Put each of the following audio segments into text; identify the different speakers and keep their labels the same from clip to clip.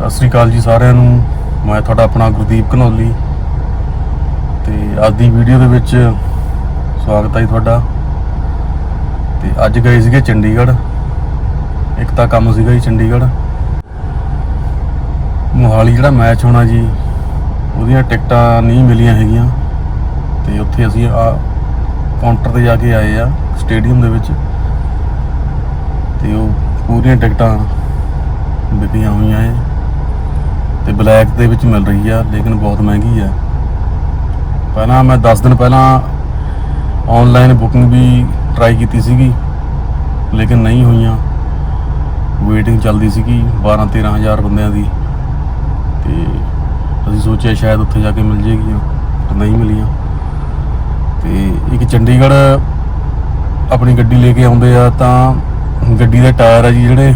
Speaker 1: ਸਤਿ ਸ੍ਰੀ ਅਕਾਲ ਜੀ ਸਾਰਿਆਂ ਨੂੰ। ਮੈਂ ਤੁਹਾਡਾ ਆਪਣਾ ਗੁਰਦੀਪ ਘਨੌਲੀ। ਤੇ ਅੱਜ ਦੀ ਵੀਡੀਓ ਦੇ ਵਿੱਚ ਸਵਾਗਤ ਹੈ ਜੀ ਤੁਹਾਡਾ। ਤੇ ਅੱਜ ਗਏ ਸੀਗੇ ਚੰਡੀਗੜ੍ਹ। ਇੱਕ ਤਾਂ ਕੰਮ ਸੀਗਾ ਜੀ ਚੰਡੀਗੜ੍ਹ। ਮੋਹਾਲੀ ਜਿਹੜਾ ਮੈਚ ਹੋਣਾ ਜੀ, ਉਹਦੀਆਂ ਟਿਕਟਾਂ ਨਹੀਂ ਮਿਲੀਆਂ ਹੈਗੀਆਂ। ਤੇ ਉੱਥੇ ਅਸੀਂ ਆ ਕਾਊਂਟਰ ਤੇ ਜਾ ਕੇ ਆਏ ਆ, ਸਟੇਡੀਅਮ ਦੇ ਵਿੱਚ। ਤੇ ਉਹ ਪੂਰੀਆਂ ਟਿਕਟਾਂ ਵਿਕੀਆਂ ਹੋਈਆਂ ਏ ਬਲੈਕ ਦੇ ਵਿੱਚ ਮਿਲ ਰਹੀ ਆ, ਲੇਕਿਨ ਬਹੁਤ ਮਹਿੰਗੀ ਆ। ਪਹਿਲਾਂ ਮੈਂ 10 ਦਿਨ ਪਹਿਲਾਂ ਆਨਲਾਈਨ ਬੁਕਿੰਗ ਵੀ ਟਰਾਈ ਕੀਤੀ ਸੀਗੀ, ਲੇਕਿਨ ਨਹੀਂ ਹੋਈਆਂ। ਵੇਟਿੰਗ ਚੱਲਦੀ ਸੀਗੀ 12 13000 ਬੰਦਿਆਂ ਦੀ। ਤੇ ਅਸੀਂ ਸੋਚਿਆ ਸ਼ਾਇਦ ਉੱਥੇ ਜਾ ਕੇ ਮਿਲ ਜੇਗੀਆਂ ਪਰ ਨਹੀਂ ਮਿਲੀਆਂ। ਤੇ ਇੱਕ ਚੰਡੀਗੜ੍ਹ ਆਪਣੀ ਗੱਡੀ ਲੈ ਕੇ ਆਉਂਦੇ ਆ ਤਾਂ ਗੱਡੀ ਦੇ ਟਾਇਰ ਆ ਜੀ ਜਿਹੜੇ,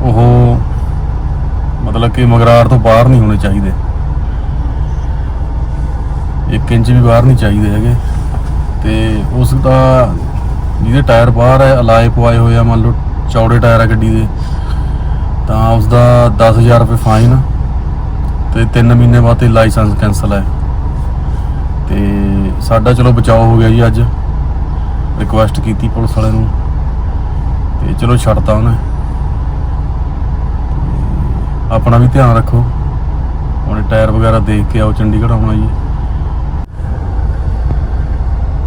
Speaker 1: ਉਹ ਮਤਲਬ ਕਿ ਮਗਰਾਰ ਤੋਂ ਬਾਹਰ ਨਹੀਂ ਹੋਣੇ ਚਾਹੀਦੇ। 1 ਇੰਚ ਵੀ ਬਾਹਰ ਨਹੀਂ ਚਾਹੀਦੇ ਹੈਗੇ। ਤੇ ਉਸ ਦਾ ਜਿਹਦੇ ਟਾਇਰ ਬਾਹਰ ਹੈ ਅਲਾਈ ਪਵਾਏ ਹੋਏ ਆ, ਮੰਨ ਲਓ ਚੌੜੇ ਟਾਇਰ ਆ ਗੱਡੀ ਦੇ, ਤਾਂ ਉਸ ਦਾ 10000 ਰੁਪਏ ਫਾਈਨ ਤੇ 3 ਮਹੀਨੇ ਬਾਅਦ ਤੇ ਲਾਇਸੈਂਸ ਕੈਨਸਲ ਹੈ ਤੇ ਸਾਡਾ ਚਲੋ ਬਚਾਓ ਹੋ ਗਿਆ ਜੀ ਅੱਜ। ਰਿਕੁਐਸਟ ਕੀਤੀ ਪੁਲਿਸ ਵਾਲੇ ਨੂੰ। ਤੇ ਚਲੋ ਛੱਡਤਾ ਉਹਨੇ। ਆਪਣਾ ਵੀ ਧਿਆਨ ਰੱਖੋ। ਹੁਣ ਟਾਇਰ ਵਗੈਰਾ ਦੇਖ ਕੇ ਆਓ ਚੰਡੀਗੜ੍ਹ ਆਉਣਾ ਜੀ।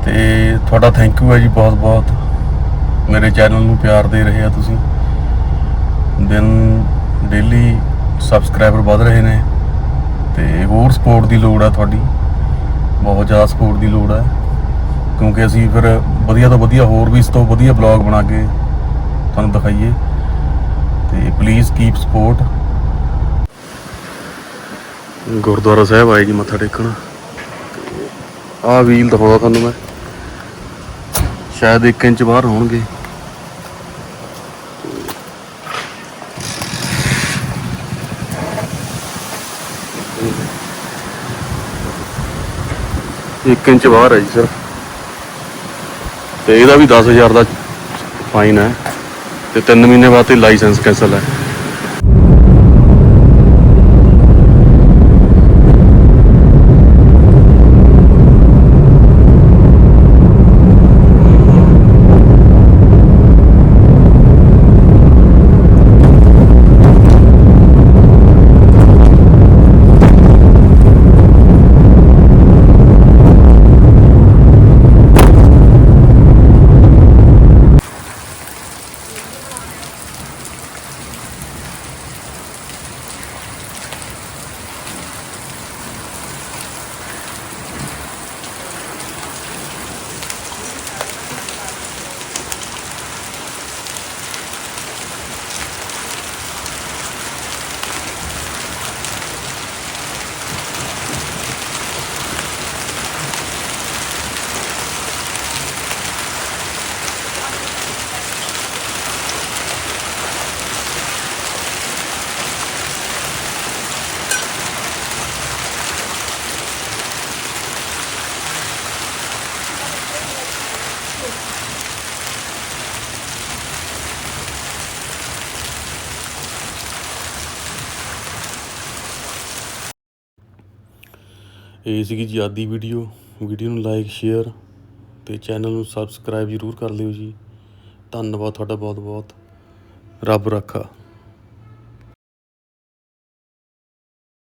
Speaker 1: ਤੇ ਤੁਹਾਡਾ ਥੈਂਕ ਯੂ ਹੈ ਜੀ ਬਹੁਤ ਬਹੁਤ। ਮੇਰੇ ਚੈਨਲ ਨੂੰ ਪਿਆਰ ਦੇ ਰਹੇ ਆ ਤੁਸੀਂ। ਦਿਨ ਡੇਲੀ ਸਬਸਕ੍ਰਾਈਬਰ ਵੱਧ ਰਹੇ ਨੇ। ਤੇ ਹੋਰ ਸਪੋਰਟ ਦੀ ਲੋੜ ਆ ਤੁਹਾਡੀ। ਬਹੁਤ ਜ਼ਿਆਦਾ ਸਪੋਰਟ ਦੀ ਲੋੜ ਹੈ ਕਿਉਂਕਿ ਅਸੀਂ ਫਿਰ ਵਧੀਆ ਤੋਂ ਵਧੀਆ ਹੋਰ ਵੀ ਇਸ ਤੋਂ ਵਧੀਆ ਬਲੌਗ ਬਣਾ ਕੇ ਤੁਹਾਨੂੰ ਦਿਖਾਈਏ। ਤੇ please keep support Gurdwara Sahib ਆਏ ਜੀ ਮੱਥਾ ਟੇਕਣ। ਆਹ ਵੀਲ ਦਿਖਾਉਂਦਾ ਤੁਹਾਨੂੰ ਮੈਂ। ਸ਼ਾਇਦ 1 ਇੰਚ ਬਾਹਰ ਹੋਣਗੇ। ਇੱਕ ਇੰਚ ਬਾਹਰ ਹੈ ਜੀ ਸਰ ਤੇ ਇਹਦਾ ਵੀ 10000 ਦਾ ਫਾਈਨ ਹੈ। ਤੇ 3 ਮਹੀਨੇ ਬਾਅਦ ਤੇ ਲਾਇਸੈਂਸ ਕੈਂਸਲ ਹੈ। ਇਹ ਸੀਗੀ ਜੀ ਅੱਜ ਦੀ ਵੀਡੀਓ। ਵੀਡੀਓ ਨੂੰ ਲਾਈਕ ਸ਼ੇਅਰ ਤੇ ਚੈਨਲ ਨੂੰ ਸਬਸਕ੍ਰਾਈਬ ਜ਼ਰੂਰ ਕਰ ਲਿਓ ਜੀ। ਧੰਨਵਾਦ ਤੁਹਾਡਾ ਬਹੁਤ ਬਹੁਤ ਰੱਬ ਰੱਖਾ।